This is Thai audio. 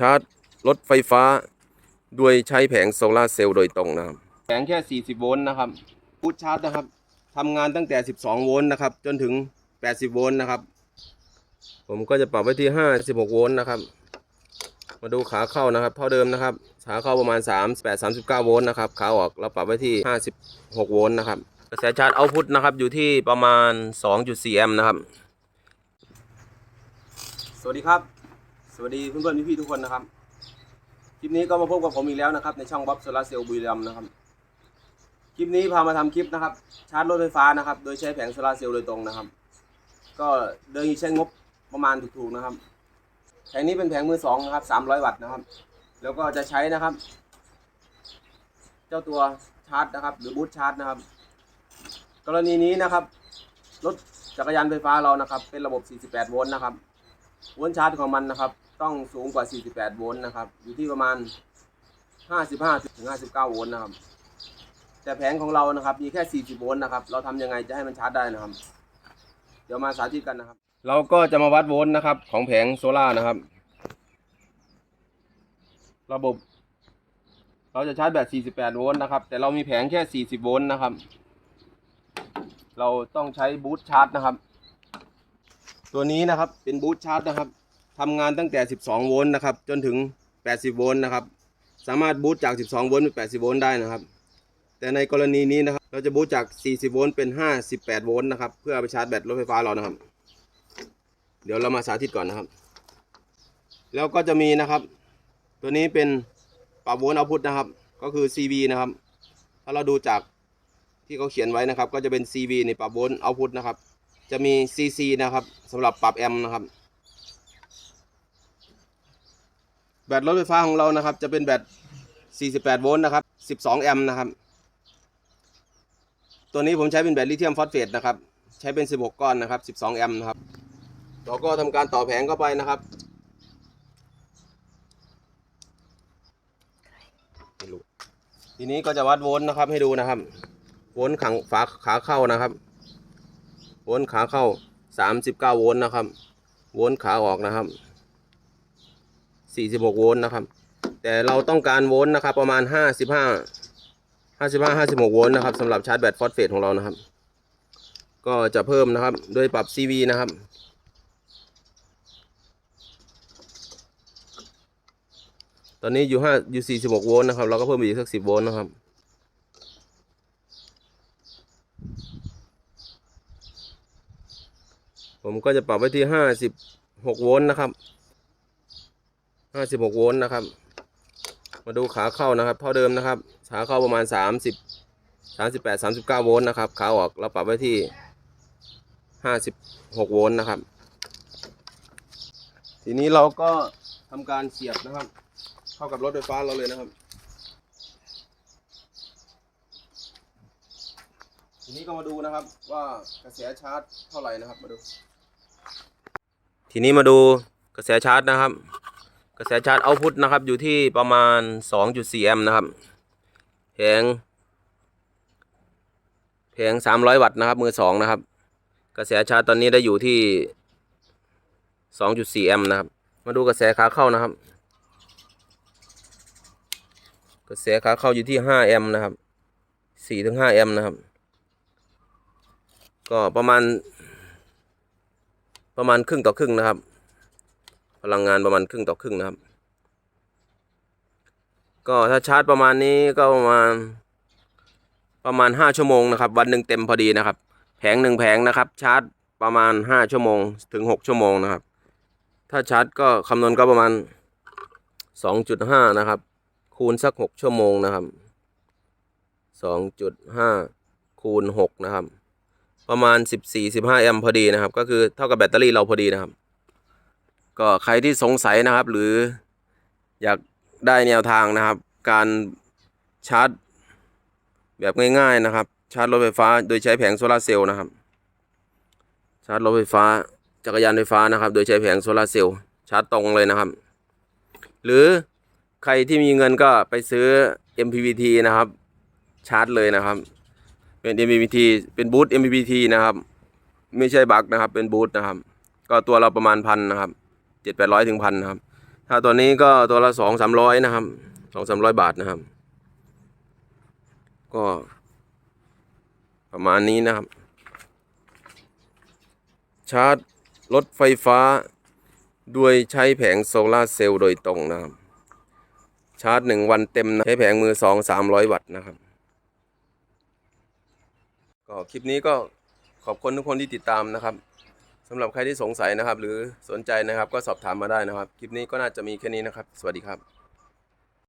ชาร์จรถไฟฟ้า ด้วยใช้แผงโซลาเซลล์โดยตรงนะครับ แผงแค่ 40 โวลต์นะครับพุทชาร์จนะครับทำงานตั้งแต่ 12 โวลต์นะครับ จนถึง 80 โวลต์นะครับ ผมก็จะปรับไว้ที่ 56 โวลต์นะครับ มาดูขาเข้านะครับ เท่าเดิมนะครับ ขาเข้าประมาณ 38 39 โวลต์นะครับ ขาออกเราปรับไว้ที่ 56 โวลต์นะครับ กระแสชาร์จเอาพุทนะครับ อยู่ที่ประมาณ 2.4 แอมป์นะครับ สวัสดีครับ วัสดีเพื่อนๆพี่ๆทุกคนนะครับ คลิปนี้ก็มาพบกับผมอีกแล้วนะครับ ในช่องบ๊อบโซลาเซลล์บุรีรัมย์นะครับ คลิปนี้พามาทำคลิปนะครับ ชาร์จรถไฟฟ้านะครับ โดยใช้แผงโซลาร์เซลล์โดยตรงนะครับ ก็โดยใช้งบประมาณถูกๆนะครับ แผงนี้เป็นแผงมือสองนะครับสามร้อยวัตต์นะครับ แล้วก็จะใช้นะครับ เจ้าตัวชาร์จนะครับ หรือบูทชาร์จนะครับ กรณีนี้นะครับรถจักรยานไฟฟ้าเรานะครับ เป็นระบบ 48 โวลต์นะครับโวลต์ชาร์จของมันนะครับ ต้องสูงกว่า 48 โวลต์นะครับ อยู่ที่ประมาณ 55ถึง59 โวลต์นะครับ แต่แผงของเรานะครับ มีแค่ 40 โวลต์นะครับ เราทำยังไงจะให้มันชาร์จได้นะครับ เดี๋ยวมาสาธิตกันนะครับ เราก็จะมาวัดโวลต์นะครับ ของแผงโซล่านะครับ ระบบ เราจะชาร์จแบต48 โวลต์นะครับ แต่เรามีแผงแค่ 40 โวลต์นะครับ เราต้องใช้บูทชาร์จนะครับ ตัวนี้นะครับเป็นบูทชาร์จนะครับ ทำงานตั้งแต่ 12 โวลต์นะครับ จนถึง 80 โวลต์นะครับ สามารถบูทจาก 12 โวลต์เป็น 80 โวลต์ได้นะครับ แต่ในกรณีนี้นะครับ เราจะบูทจาก 40 โวลต์เป็น 58 โวลต์นะครับ เพื่อไปชาร์จแบตรถไฟฟ้าเรานะครับ เดี๋ยวเรามาสาธิตก่อนนะครับ แล้วก็จะมีนะครับ ตัวนี้เป็นปรับโวลต์เอาพุทนะครับ ก็คือ CV นะครับ ถ้าเราดูจากที่เขาเขียนไว้นะครับ ก็จะเป็น CV ในปรับโวลต์เอาพุทนะครับ จะมี CC นะครับสำหรับปรับแอมป์นะครับ แบตรถไฟฟ้าของเรานะครับ จะเป็นแบต 48 โวลต์นะครับ 12 แอมป์นะครับ ตัวนี้ผมใช้เป็นแบตลิเธียมฟอสเฟตนะครับ ใช้เป็น 16 ก้อนนะครับ 12 แอมป์นะครับ เราก็ทำการต่อแผงเข้าไปนะครับไม่รู้ทีนี้ก็จะวัดโวลต์นะครับให้ดูนะครับ โวลต์ขังฝาขาเข้านะครับ โวลต์ขาเข้า 39 โวลต์นะครับ โวลต์ขาออกนะครับ 46 โวลต์นะครับ แต่เราต้องการโวลต์นะครับ ประมาณ 55 55 56 โวลต์นะครับสำหรับชาร์จแบตฟอสเฟตของเรานะครับ ก็จะเพิ่มนะครับโดยปรับ CV นะครับตอนนี้อยู่5อยู่46โวลต์นะครับ เราก็เพิ่มไปอีกสัก10โวลต์นะครับ ผมก็จะปรับไว้ที่56โวลต์นะครับ 56โวลต์นะครับ มาดูขาเข้านะครับ เท่าเดิมนะครับ ขาเข้าประมาณ30 38 39โวลต์นะครับ ขาออกเราปรับไว้ที่56โวลต์นะครับ ทีนี้เราก็ทำการเสียบนะครับ เข้ากับรถไฟฟ้าเราเลยนะครับ ทีนี้ก็มาดูนะครับว่ากระแสชาร์จเท่าไหร่นะครับมาดู ทีนี้มาดูกระแสชาร์จนะครับ กระแสชาร์จเอาพุทนะครับ อยู่ที่ประมาณ 2.4 แอมป์นะครับแผงแผง 300 วัตต์นะครับ มือสองนะครับ กระแสชาร์จตอนนี้ได้อยู่ที่ 2.4 แอมป์นะครับ มาดูกระแสขาเข้านะครับ กระแสขาเข้าอยู่ที่ 5 แอมป์นะครับ 4-5 แอมป์นะครับ ก็ประมาณ ประมาณครึ่งต่อครึ่งนะครับ พลังงานประมาณครึ่งต่อครึ่งนะครับ ก็ถ้าชาร์จประมาณนี้ก็ประมาณประมาณห้าชั่วโมงนะครับ วันหนึ่งเต็มพอดีนะครับ แผงหนึ่งแผงนะครับ ชาร์จประมาณห้าชั่วโมง ถึงหกชั่วโมงนะครับ ถ้าชาร์จก็คำนวณก็ประมาณสองจุดห้านะครับ คูณสักหกชั่วโมงนะครับสองจุดห้าคูณหกนะครับ ประมาณสิบสี่สิบห้าแอมป์พอดีนะครับ ก็คือเท่ากับแบตเตอรี่เราพอดีนะครับ ก็ใครที่สงสัยนะครับ หรืออยากได้แนวทางนะครับ การชาร์จแบบง่าย ๆนะครับ ชาร์จรถไฟฟ้า โดยใช้แผงโซลาเซลล์นะครับ ชาร์จรถไฟฟ้าจักรยานไฟฟ้านะครับ โดยใช้แผงโซลาเซลล์ชาร์จตรงเลยนะครับ หรือใครที่มีเงินก็ไปซื้อ MPPT นะครับ ชาร์จเลยนะครับ เป็น MPPT เป็นบูท MPPT นะครับ ไม่ใช่บัคนะครับ เป็นบูทนะครับ ก็ตัวเราประมาณพันนะครับ เจ็ดแปดร้อยถึงพันครับ ถ้าตัวนี้ก็ตัวละสองสามร้อยนะครับสองสามร้อยบาทนะครับ ก็ประมาณนี้นะครับ ชาร์จรถไฟฟ้า ด้วยใช้แผงโซลาเซลล์โดยตรงนะครับ ชาร์จหนึ่งวันเต็มนะใช้แผงมือสองสามร้อยวัตต์นะครับ ก็คลิปนี้ก็ขอบคุณทุกคนที่ติดตามนะครับ สำหรับใครที่สงสัยนะครับ หรือสนใจนะครับก็สอบถามมาได้นะครับ คลิปนี้ก็น่าจะมีแค่นี้นะครับ สวัสดีครับ